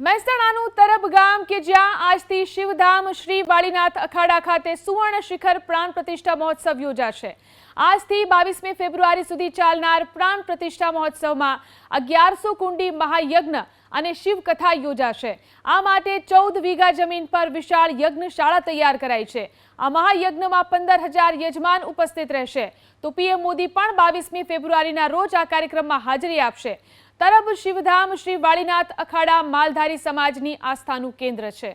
મહેસાણાનું તરબ ગામ કે જ્યાં આજથી શિવધામ શ્રી વાળીનાથ અખાડા ખાતે સુવર્ણ શિખર પ્રાણ પ્રતિષ્ઠા મહોત્સવ યોજાશે. આજથી બાવીસમી ફેબ્રુઆરી સુધી ચાલનાર પ્રાણ પ્રતિષ્ઠા મહોત્સવમાં અગિયારસો કુંડી મહાયજ્ઞ અને શિવકથા યોજાશે. આ માટે ચૌદ વીઘા જમીન પર વિશાળ યજ્ઞશાળા તૈયાર કરાઈ છે. આ મહાયજ્ઞમાં પંદર હજાર યજમાન ઉપસ્થિત રહેશે. તો પીએમ મોદી પણ બાવીસમી ફેબ્રુઆરીના રોજ આ કાર્યક્રમમાં હાજરી આપશે. તરબ શિવધામ શ્રી વાળીનાથ અખાડા માલધારી સમાજની આસ્થાનું કેન્દ્ર છે.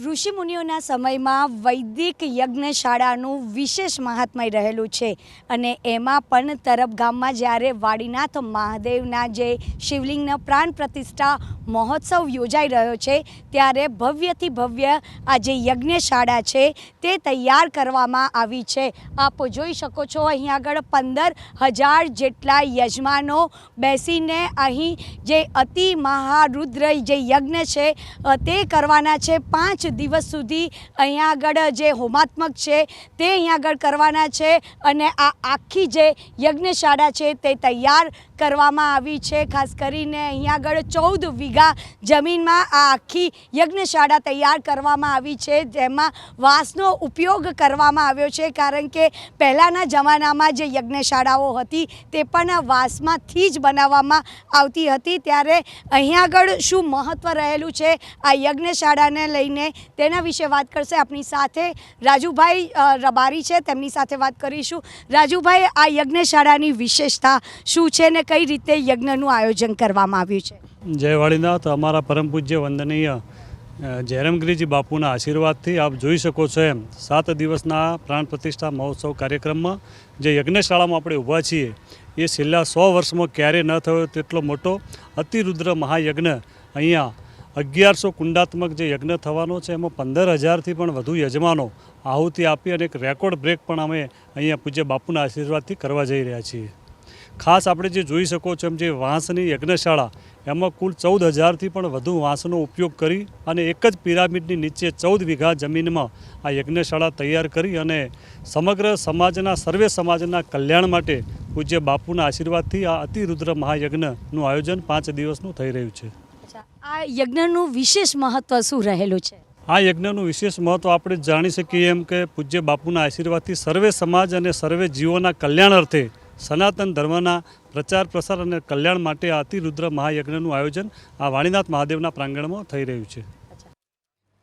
ઋષિમુનિઓના સમયમાં વૈદિક યજ્ઞશાળાનું વિશેષ મહાત્મય રહેલું છે અને એમાં પણ તરફ ગામમાં જ્યારે વાડીનાથ મહાદેવના જે શિવલિંગના પ્રાણ પ્રતિષ્ઠા મહોત્સવ યોજાઈ રહ્યો છે, ત્યારે ભવ્યથી ભવ્ય આ જે યજ્ઞશાળા છે તે તૈયાર કરવામાં આવી છે. આપ જોઈ શકો છો અહીં આગળ પંદર હજાર જેટલા યજમાનો બેસીને અહીં જે અતિ મહારુદ્ર જે યજ્ઞ છે તે કરવાના છે. પાંચ દિવસ સુધી અહીંયા આગળ જે હોમાત્મક છે, તે અહીંયા આગળ કરવાના છે અને આ આખી જે યજ્ઞશાળા છે, તે તૈયાર કરવામાં આવી છે. ખાસ કરીને અહીંયા આગળ ચૌદ વીઘા જમીનમાં આ આખી યજ્ઞશાળા તૈયાર કરવામાં આવી છે. જેમાં વાંસનો ઉપયોગ કરવામાં આવ્યો છે, કારણ કે પહેલાંના જમાનામાં જે યજ્ઞશાળાઓ હતી, તે પણ વાંસમાંથી જ બનાવવામાં આવતી હતી. ત્યારે અહીંયા આગળ શું મહત્ત્વ રહેલું છે? આ યજ્ઞશાળાને લઈને તેના વિશે વાત કરશે. આપણી સાથે રાજુભાઈ રબારી છે. તેમની સાથે વાત કરીશું. રાજુભાઈ, આ યજ્ઞશાળાની વિશેષતા શું છે ને કઈ રીતે યજ્ઞનું આયોજન કરવામાં આવ્યું છે? જય વાળીનાથ. અમારા પરમ પૂજ્ય, વંદનીય જયરામગીરીજી બાપુના આશીર્વાદથી આપ જોઈ શકો છો એમ. સાત દિવસના પ્રાણ પ્રતિષ્ઠા મહોત્સવ કાર્યક્રમમાં જે યજ્ઞશાળામાં આપણે ઊભા છીએ, એ છેલ્લા સો વર્ષમાં ક્યારેય ન થયો તેટલો મોટો અતિરુદ્ર મહાયજ્ઞ અહીંયા અગિયારસો કુંડાત્મક જે યજ્ઞ થવાનો છે, એમાં પંદર હજારથી પણ વધુ યજમાનો આહુતિ આપી અને એક રેકોર્ડ બ્રેક પણ અમે અહીંયા પૂજ્ય બાપુના આશીર્વાદથી કરવા જઈ રહ્યા છીએ. ખાસ આપણે જે જોઈ શકો છો એમ જે વાંસની યજ્ઞશાળા, એમાં કુલ ચૌદ હજારથી પણ વધુ વાંસનો ઉપયોગ કરી અને એક જ પિરામિડની નીચે ચૌદ વીઘા જમીનમાં આ યજ્ઞશાળા તૈયાર કરી અને સમગ્ર સમાજના, સર્વે સમાજના કલ્યાણ માટે પૂજ્ય બાપુના આશીર્વાદથી આ અતિરુદ્ર મહાયજ્ઞનું આયોજન પાંચ દિવસનું થઈ રહ્યું છે. આ યજ્ઞનું વિશેષ મહત્વ શું રહેલું છે? આ યજ્ઞનું વિશેષ મહત્ત્વ આપણે જાણી શકીએ એમ કે પૂજ્ય બાપુના આશીર્વાદથી સર્વે સમાજ અને સર્વે જીવોના કલ્યાણ અર્થે સનાતન ધર્મના પ્રચાર, પ્રસાર અને કલ્યાણ માટે અતિરુદ્ર મહાયજ્ઞનું આયોજન આ વાણીનાથ મહાદેવના પ્રાંગણમાં થઈ રહ્યું છે.